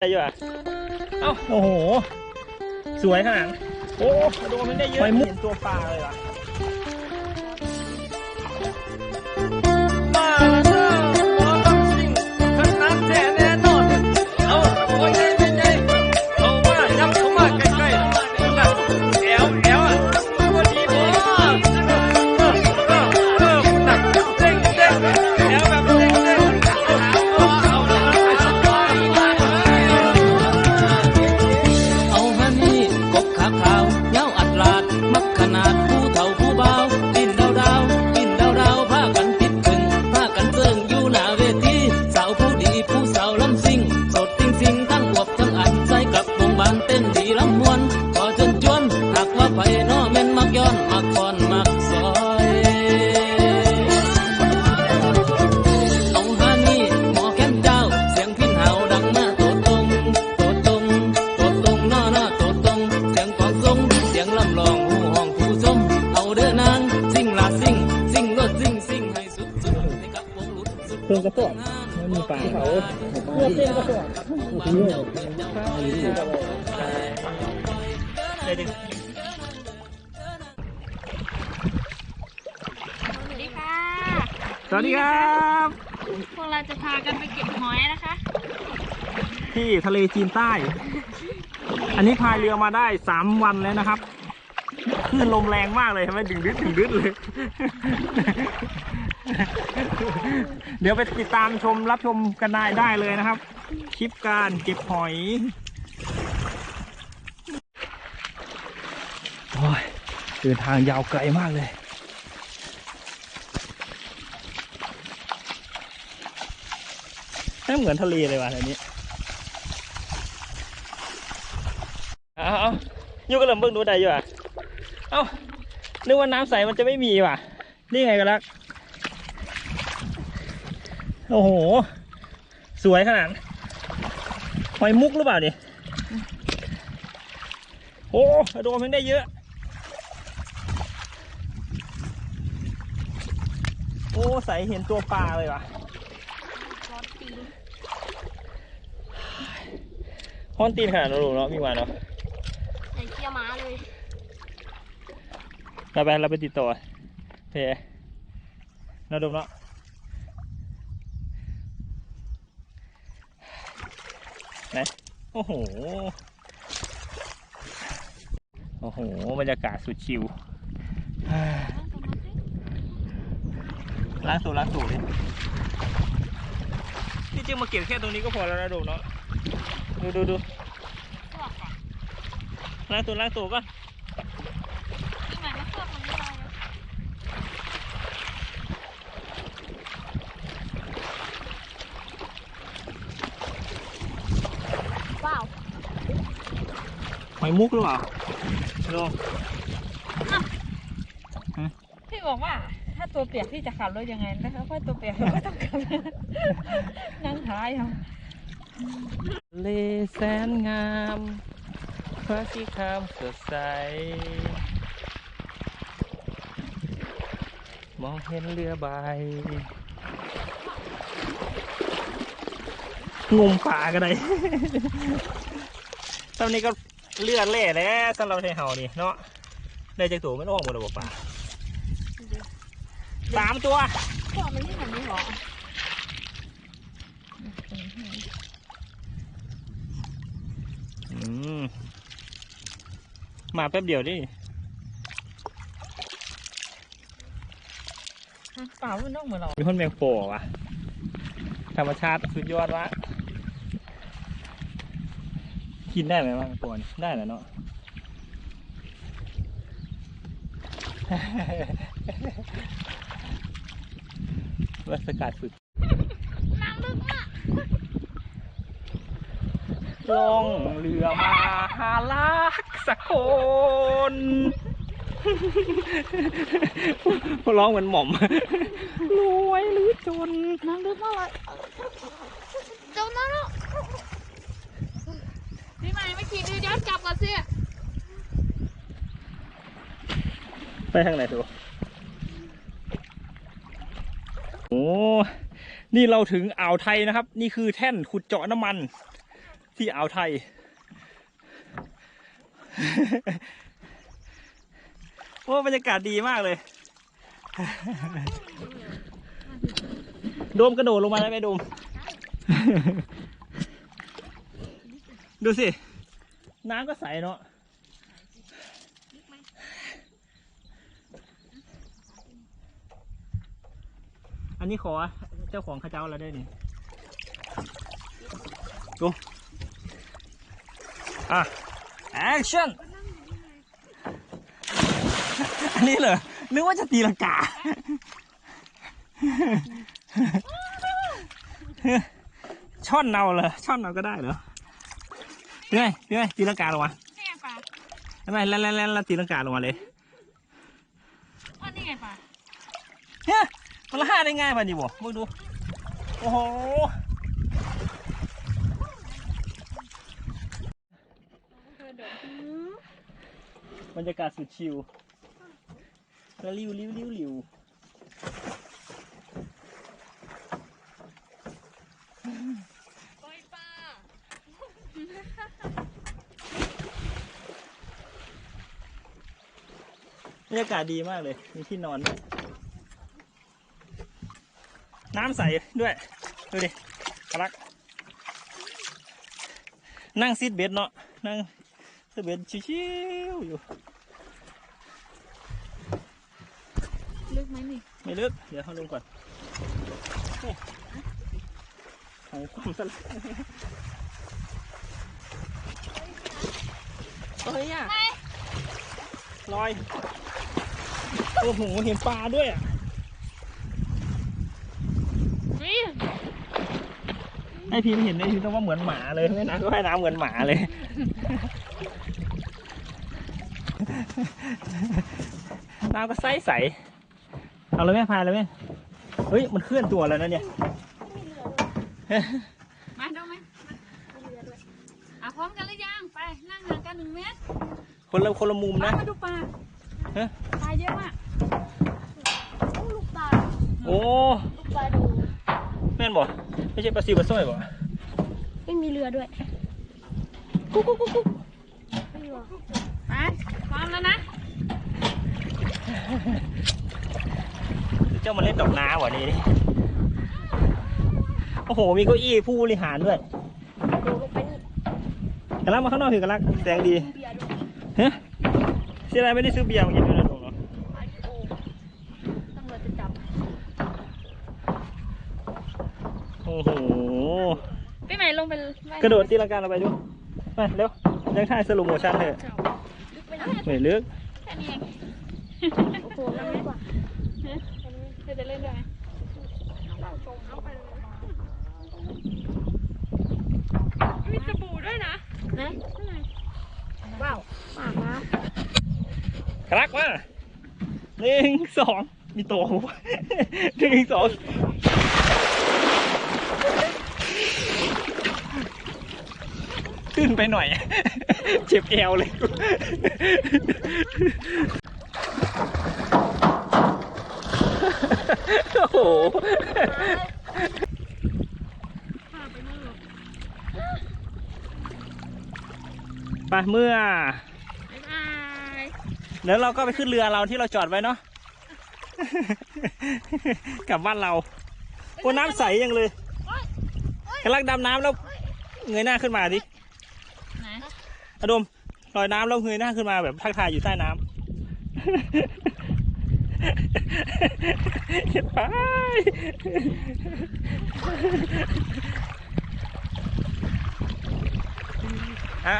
ได้อยู่อะเอ้าโอ้โห สวยขนาดนั้นโอ้โดนมันได้เยอะเห็นตัวปลาเลยว่ะ งกระสอบไม่มีปลาเขาเพื่อเพิ่งกระสอบเลยดิสวัสดีค่ะสวัสดีครับ พวกเราจะพากันไปเก็บหอยนะคะ ที่ทะเลจีนใต้ อันนี้พายเรือมาได้สามวันแล้วนะครับคลื่นลมแรงมากเลยทำไมดึงดึดดึงดึดเลย เดี๋ยวไปติดตามชมรับชมกันได้ได้เลยนะครับ คลิปการเก็บหอยโอ้ยเดินทางยาวไกลมากเลยไม่เหมือนทะเลเลยว่ะอันนี้เอาเอายูก็เริ่มเบิ่งดูได้อยู่อะ เอ้านึกว่าน้ำใสมันจะไม่มีว่ะ นี่ไงกันลัก โอ้โห สวยขนาดหอยมุกหรือเปล่าเนี่ยโอ้โดนมันได้เยอะ โอ้ ใสเห็นตัวปลาเลยว่ะร้อนตีนห้อนตีนขนาดนั้นรู้เนาะมีมาเนาะใส่เกียร์ม้าเลยเราไปเราไปติดต่อเพเราดูเนาะ นะโอ้โห โอ้โห บรรยากาศสุดชิวล้างสูล้างสูเลยที่จริงมาเก็บแค่ตรงนี้ก็พอแล้วนะดูเนาะ ดูดูดูล้างสูล้างสูก่อน นี่หมายว่าเครื่องมันไม่ได้นะว้าว ห อยมุกหรือเปล่าดูพี่บอกว่า ถ้าตัวเปียกพี่จะขับรถยังไงนะคะเพราะตัวเปียกเราก็ต้องขับ นั่งท้ายเอาเลแสนงามพระสีคามสดใส มองเห็นเรือใบงมป่าก็ได้ตอนนี้ก็ เลือดเล่แล้วสำหรับไทยเฮานี่เนาะได้จากตัวมันออกหมดแล้วบ่ป่าสามตัวพวกมันที่มันไม่หรออืมมาแป๊บเดียวดิเปล่ามันต้องเหมือนเรามีคนแมงโปะวะธรรมชาติสุดยอดวะ กินได้ไหมวะแมงโปะนี่ได้แหละเนาะวัสกัดฝึกน้ำลึกมากลองเรือมาหาลักสักคนร้องเหมือนหม่อม รวยหรือจนน้ำลึกมากเลยจมน้ำแล้วพี่ใหม่ ไม่ขี่เรือย้อนกลับก่อนสิไปทางไหนถูโอ้นี่เราถึงอ่าวไทยนะครับ นี่คือแท่นขุดเจาะน้ำมัน ที่อ่าวไทย โอ้บรรยากาศดีมากเลย โดมกระโดดลงมาได้ไหมโดม ดูสิ น้ำก็ใสเนาะอันนี้ขอเจ้าของข้าเจ้าแล้วได้นี่ดูอะแอคชั่นอันนี้เหรอนึกว่าจะตีลังกาช่อนเนาเหรอช่อนเนาก็ได้เหรอ พี่ไงพี่ไงตีลังกาลงมานี่ไงป่าทำไมแล้วแล้วแล้วแล้วตีลังกาลงมาเลยอ๋อนี่ไงป่าเฮ้ยมันละห้าได้ง่ายป่ะนี่บ่มึงดู โอ้โหบรรยากาศสุดชิลแล้วริวริวริวริว รรยากาศดีมากเลย มีที่นอนด้วยน้ำใสด้วย ดูดิกรัก นั่งซีดเบสเนาะ นั่งซีดเบสชิวๆอยู่ ลึกไหมนี่ ไม่ลึก เดี๋ยวเขาลงก่อนโอ้หายความสลายเฮ้ยอะลอย โอ้โห เห็นปลาด้วยอะวิ่งไอพิมพ์เห็นไอพิมพ์ต้องว่าเหมือนหมาเลยแม่น้ำก็ว่ายน้ำเหมือนหมาเลย น้ำก็ใสใสๆเอาเลยแม่พายเลยแม่เฮ้ย มันเคลื่อนตัวแล้วนะเนี่ยมาดูไหมอะพร้อมกันหรือยัง ไปนั่งห่างกันหนึ่งเมตร คนละคนละมุมมานะ มาดูปลาฮะปลาเยอะมากลูกปลา โอ้ลูกปลาดูแม่นบ่ไม่ใช่ปลาซิวปลาสร้อยบ่ไม่มีเรือด้วยกุ๊กกุ๊กกุ๊กกุ๊กไม่มีหรอไปพร้อมแล้วนะเจ้ามาเล่นดอกน้าวะนี่โอ้โห มีเก้าอี้ผู้บริหารด้วยเดี๋ยวลงไปนี่กำลังมาข้างนอกคือกำลังแสงดีเบียร์ด้วยฮะเสียดายไม่ได้ซื้อเบียร์มากินด้วยนะหนูเนาะ อาริโอตำรวจจะจับ โอ้โห พี่ใหม่ลงไปว่ายน้ำ กระโดดตีลังกาเราไปดูไปเร็วยังถ่ายสโลโมชั่นเถอะลึกไปไหนไม่ลึกแค่นี้เองโอ้โหมันไม่กว่าเธอจะเล่นด้วยไหมเราชมเอาไปเลยมีสบู่ด้วยนะนะว้าวปากนะคลักมาหนึ่งสองมีโตหนึ่งสอง ขึ้นไปหน่อย เจ็บแอวเลยโอ้โหไปเมื่อบ๊ายบายแล้วเราก็ไปขึ้นเรือเราที่เราจอดไว้เนาะกลับบ้านเราโอ้น้ำใสยังเลยกำลังดำน้ำแล้วเงยหน้าขึ้นมาดิไหน อดมลอยน้ำแล้วเงยหน้าขึ้นมาแบบทักทายอยู่ใต้น้ำเห็นไปอ่า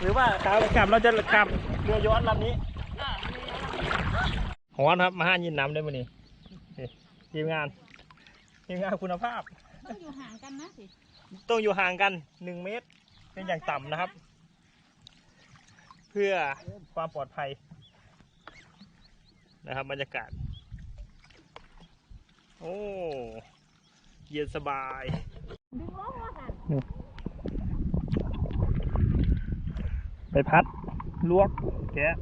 หรือว่าขากลับเราจะกลับเรือย้อนลำนี้อะฮอนครับมาห้ายินน้ำได้ไหมนี่นี่ทีมงานทีมงานคุณภาพ ต้องอยู่ห่างกันนะสิต้องอยู่ห่างกันหนึ่งเมตร เป็นอย่างต่ำนะครับ เพื่อความปลอดภัยนะครับบรรยากาศ โอ้ เย็นสบายไปพัด ลวก แกะ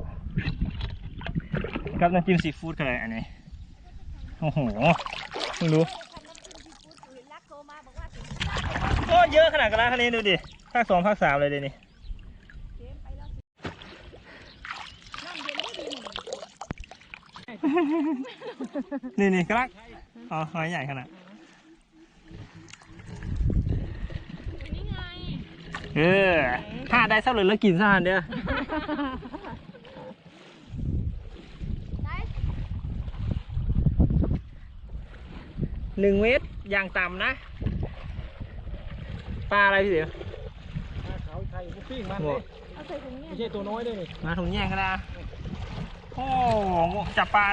กับน้ำจิ้มซีฟู้ดกันเลยอันนี้ โอ้โหเพิ่งรู้โอ้ย เยอะขนาดกระลาคันนี้ดูดิภาคสองภาคสามเลยเดี๋ยวนี้นี่นี่กระลักอ๋อหอยใหญ่ขนาดเออถ้าได้สักเลยแล้วกินซะหันเด้อหนึ่งเมตรอย่างต่ำนะ ปลาอะไรพี่เดี๋ยวเขาไทยปิ้งมันโง่เอาใส่ถุงเนี่ยไม่ใช่ตัวน้อยด้วยนี่มาถุงแย่งกันนะโอ้โหจับปลา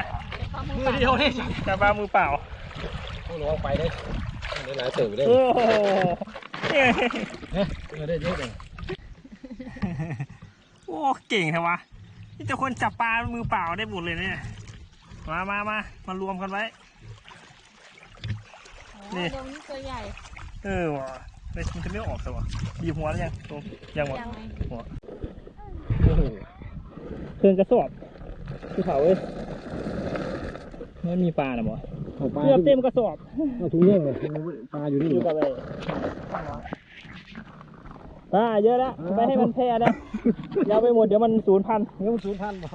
มือเดียวนี่จับปลามือเปล่า ต้องลองไปได้ได้หลายตื่นได้โอ้โหเนี่ยเออได้เยอะเลยโอ้เก่งแท้วะนี่แต่คนจับปลามือเปล่าได้หมดเลยเนี่ยมามามามารวมกันไว้ นี่ตรงนี้ตัวใหญ่ เออว่ะเฮ้ยมันจะไม่ออกสิวะหยิบหัวแล้วยังตรงยังวะยังไงหัวเครื่องกระสอบคือเขาเว้ยไม่มีปลาหรอบ่เอาปลาเกือบเต็มกระสอบเอาถุงเลี้ยงเลยปลาอยู่นี่อยู่กับไอ้ปลาเยอะแล้วไปให้มันแพร่นะอยาวไปหมดเดี๋ยวมันสูญพันธุ์เงี้ยมันสูญพันธุ์บ่